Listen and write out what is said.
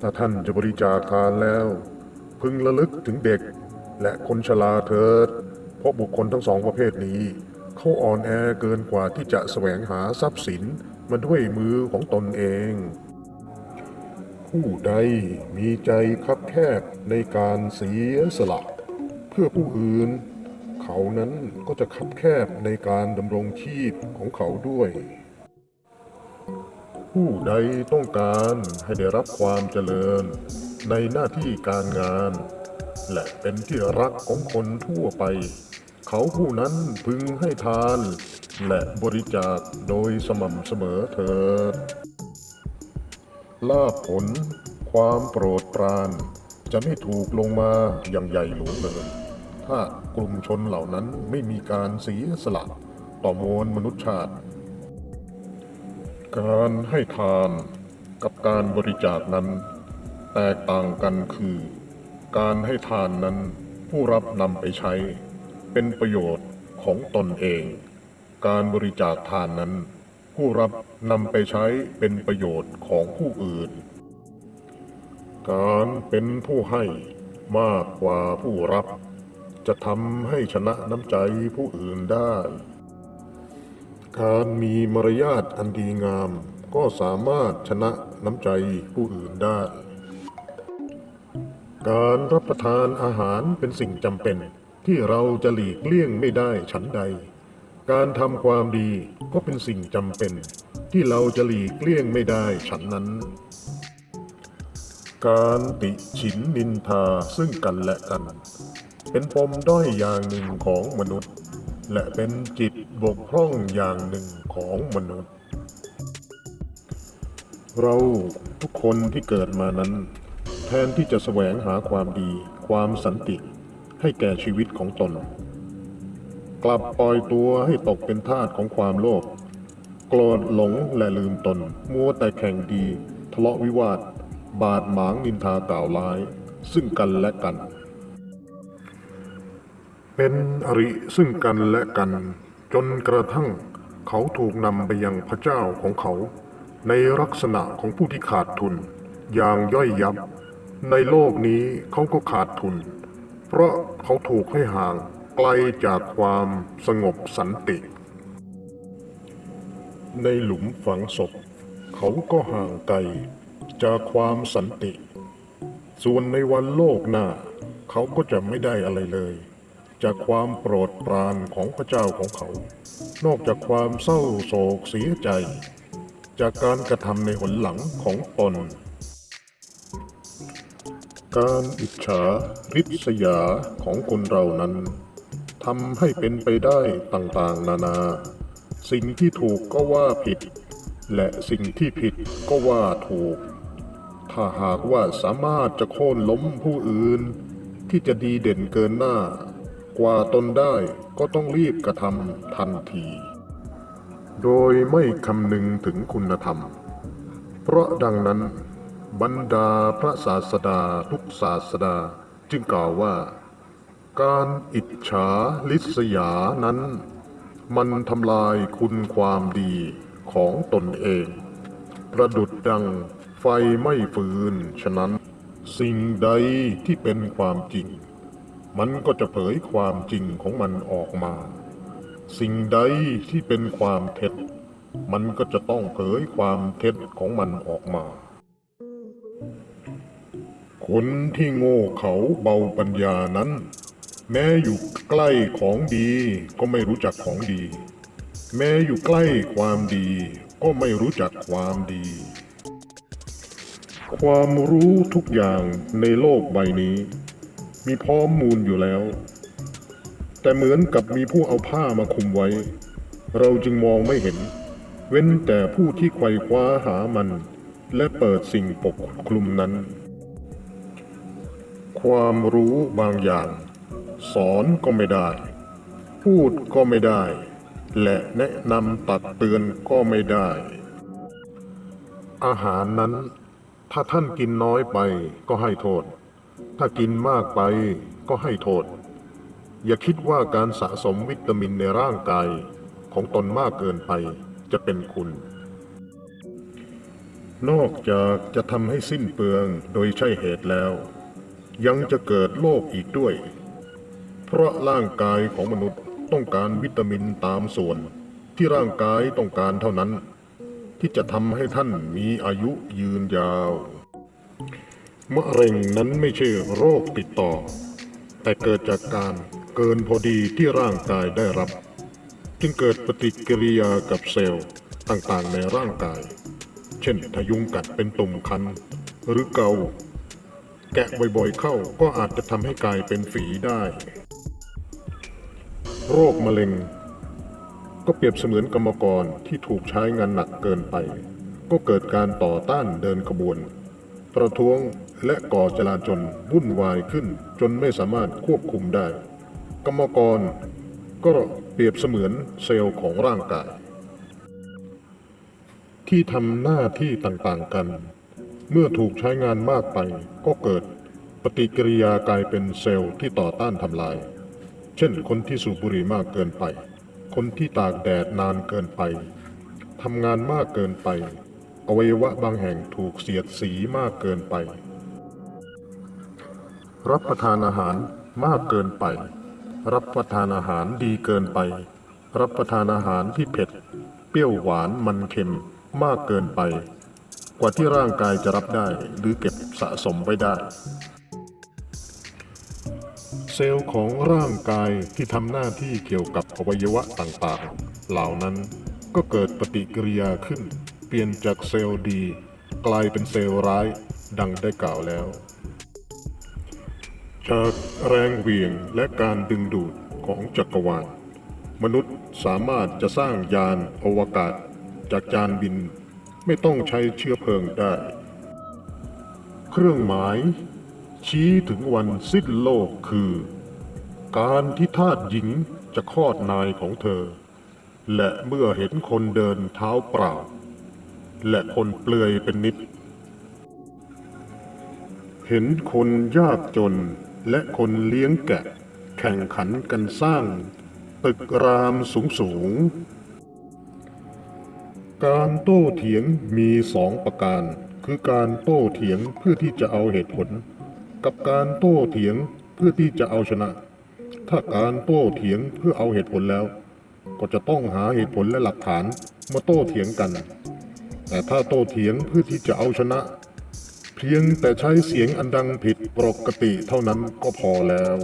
ถ้าท่านจะบริจาคทานแล้ว พึงระลึกถึงเด็กและคนชราเถิด เพราะบุคคลทั้งสองประเภทนี้ เขาอ่อนแอเกินกว่าที่จะแสวงหาทรัพย์สินมาด้วยมือของตนเอง ผู้ใดมีใจคับแคบในการเสียสละ เพื่อผู้อื่น เขานั้นก็จะคับแคบในการดำรงชีพของเขาด้วย ผู้ใดต้องการให้ได้รับความเจริญในหน้าที่การงาน และเป็นที่รักของคนทั่วไป เขาผู้นั้นพึงให้ทาน และบริจาคโดยสม่ำเสมอเถิดลาภผล ความโปรดปราน จะไม่ถูกลงมาอย่างใหญ่หลวงเลยถ้ากลุ่มชนเหล่านั้นไม่มีการเสียสละต่อมวลมนุษยชาติ การให้ทานกับการบริจาคนั้น แตกต่างกันคือ การให้ทานนั้นผู้รับนำไปใช้ เป็นประโยชน์ของตนเอง การบริจาคทานนั้น ผู้รับนำไปใช้เป็นประโยชน์ของผู้อื่น การเป็นผู้ให้มากกว่าผู้รับ จะทำให้ชนะน้ำใจผู้อื่นได้ การมีมารยาทอันดีงาม ก็สามารถชนะน้ำใจผู้อื่นได้ การรับประทานอาหารเป็นสิ่งจำเป็น ที่เราจะหลีกเลี่ยงไม่ได้ฉันใด การทำความดีก็เป็นสิ่งจำเป็น ที่เราจะหลีกเลี่ยงไม่ได้ฉันนั้น การติฉินนินทาซึ่งกันและกัน เป็นปมด้อยอย่างหนึ่งของมนุษย์ และเป็นจิตบกพร่องอย่างหนึ่งของมนุษย์ เราทุกคนที่เกิดมานั้น แทนที่จะแสวงหาความดี ความสันติให้แก่ชีวิตของตน กลับปล่อยตัวให้ตกเป็นทาสของความโลภโกรธหลงและลืมตน มัวแต่แข่งดี ทะเลาะวิวาท บาดหมางนินทากล่าวร้าย ซึ่งกันและกัน เป็นอริซึ่งกันและกันจนกระทั่งเขาถูกนำไปยังพระเจ้าของเขา ในลักษณะของผู้ที่ขาดทุน อย่างย่อยยับ ในโลกนี้เขาก็ขาดทุน เพราะเขาถูกให้ห่างไกลจากความสงบสันติ ในหลุมฝังศพ เขาก็ห่างไกลจากความสันติ ส่วนในวันโลกหน้า เขาก็จะไม่ได้อะไรเลย จากความโปรดปรานของพระเจ้าของเขา นอกจากความเศร้าโศกเสียใจ จากการกระทำในหนหลังของตน การอิจฉาริษยาของคนเรานั้นทำให้เป็นไปได้ต่างๆ นานา สิ่งที่ถูกก็ว่าผิด และสิ่งที่ผิดก็ว่าถูก ถ้าหากว่าสามารถจะโค่นล้มผู้อื่น ที่จะดีเด่นเกินหน้า กว่าตนได้ก็ต้องรีบกระทำทันที โดยไม่คำนึงถึงคุณธรรม เพราะดังนั้น บรรดาพระศาสดาทุกศาสดาจึงกล่าวว่า การอิจฉาลิษยานั้น มันทำลายคุณความดีของตนเอง ประดุดดังไฟไม่ฟืน ฉะนั้นสิ่งใดที่เป็นความจริง มันก็จะเผยความจริงของมันออกมา สิ่งใดที่เป็นความเท็จ มันก็จะต้องเผยความเท็จของมันออกมา คนที่โง่เขาเบาปัญญานั้น แม้อยู่ใกล้ของดีก็ไม่รู้จักของดี แม้อยู่ใกล้ความดีก็ไม่รู้จักความดี ความรู้ทุกอย่างในโลกใบนี้ มีพร้อมมูลอยู่แล้ว แต่เหมือนกับมีผู้เอาผ้ามาคลุมไว้ เราจึงมองไม่เห็น เว้นแต่ผู้ที่ไขว่คว้าหามัน และเปิดสิ่งปกคลุมนั้น ความรู้บางอย่าง สอนก็ไม่ได้ พูดก็ไม่ได้ และแนะนำตักเตือนก็ไม่ได้ อาหารนั้นถ้าท่านกินน้อยไปก็ให้โทษ ถ้ากินมากไปก็ให้โทษ อย่าคิดว่าการสะสมวิตามินในร่างกายของตนมากเกินไปจะเป็นคุณ นอกจากจะทำให้สิ้นเปลืองโดยใช่เหตุแล้ว ยังจะเกิดโรคอีกด้วย เพราะร่างกายของมนุษย์ต้องการวิตามินตามส่วนที่ร่างกายต้องการเท่านั้น ที่จะทำให้ท่านมีอายุยืนยาว มะเร็งนั้นไม่ใช่โรคติดต่อ แต่เกิดจากการเกินพอดีที่ร่างกายได้รับ จึงเกิดปฏิกิริยากับเซลล์ต่างๆในร่างกาย เช่นถ้ายุงกัดเป็นตุ่มคัน หรือเกา แกะบ่อยๆเข้าก็อาจจะทำให้กลายเป็นฝีได้ โรคมะเร็ง ก็เปรียบเสมือนกรรมกรที่ถูกใช้งานหนักเกินไป ก็เกิดการต่อต้านเดินขบวน ประท้วงและก่อจลาจลวุ่นวายขึ้นจนไม่สามารถควบคุมได้ กรรมกรก็เปรียบเสมือนเซลล์ของร่างกาย ที่ทำหน้าที่ต่างๆกัน เมื่อถูกใช้งานมากไปก็เกิดปฏิกิริยากลายเป็นเซลล์ที่ต่อต้านทำลาย เช่น คนที่สูบบุหรี่มากเกินไป คนที่ตากแดดนานเกินไปทำงานมากเกินไป อวัยวะบางแห่งถูกเสียดสีมากเกินไป รับประทานอาหารมากเกินไป รับประทานอาหารดีเกินไป รับประทานอาหารที่เผ็ด เปรี้ยวหวานมันเค็มมากเกินไป กว่าที่ร่างกายจะรับได้หรือเก็บสะสมไว้ได้ เซลล์ของร่างกายที่ทำหน้าที่เกี่ยวกับอวัยวะต่างๆ เหล่านั้นก็เกิดปฏิกิริยาขึ้น เปลี่ยนจากเซลล์ดี กลายเป็นเซลล์ร้ายดังได้กล่าวแล้ว จากแรงเหวี่ยงและการดึงดูดของจักรวาล มนุษย์สามารถจะสร้างยานอวกาศจากจานบินไม่ต้องใช้เชื้อเพลิงได้ เครื่องหมาย ชี้ถึงวันสิ้นโลกคือ การที่ทาสหญิงจะคลอดนายของเธอ และเมื่อเห็นคนเดินเท้าเปล่า และคนเปลือยเป็นนิด เห็นคนยากจนและคนเลี้ยงแกะ แข่งขันกันสร้าง ตึกรามสูงสูง การโต้เถียงมีสองประการ คือการโต้เถียงเพื่อที่จะเอาเหตุผล กับการโต้เถียงเพื่อที่จะเอาชนะ ถ้าการโต้เถียงเพื่อเอาเหตุผลแล้ว ก็จะต้องหาเหตุผลและหลักฐานมาโต้เถียงกัน แต่ถ้าโตเถียงเพื่อที่จะเอาชนะ เพียงแต่ใช้เสียงอันดังผิดปกติเท่านั้นก็พอแล้ว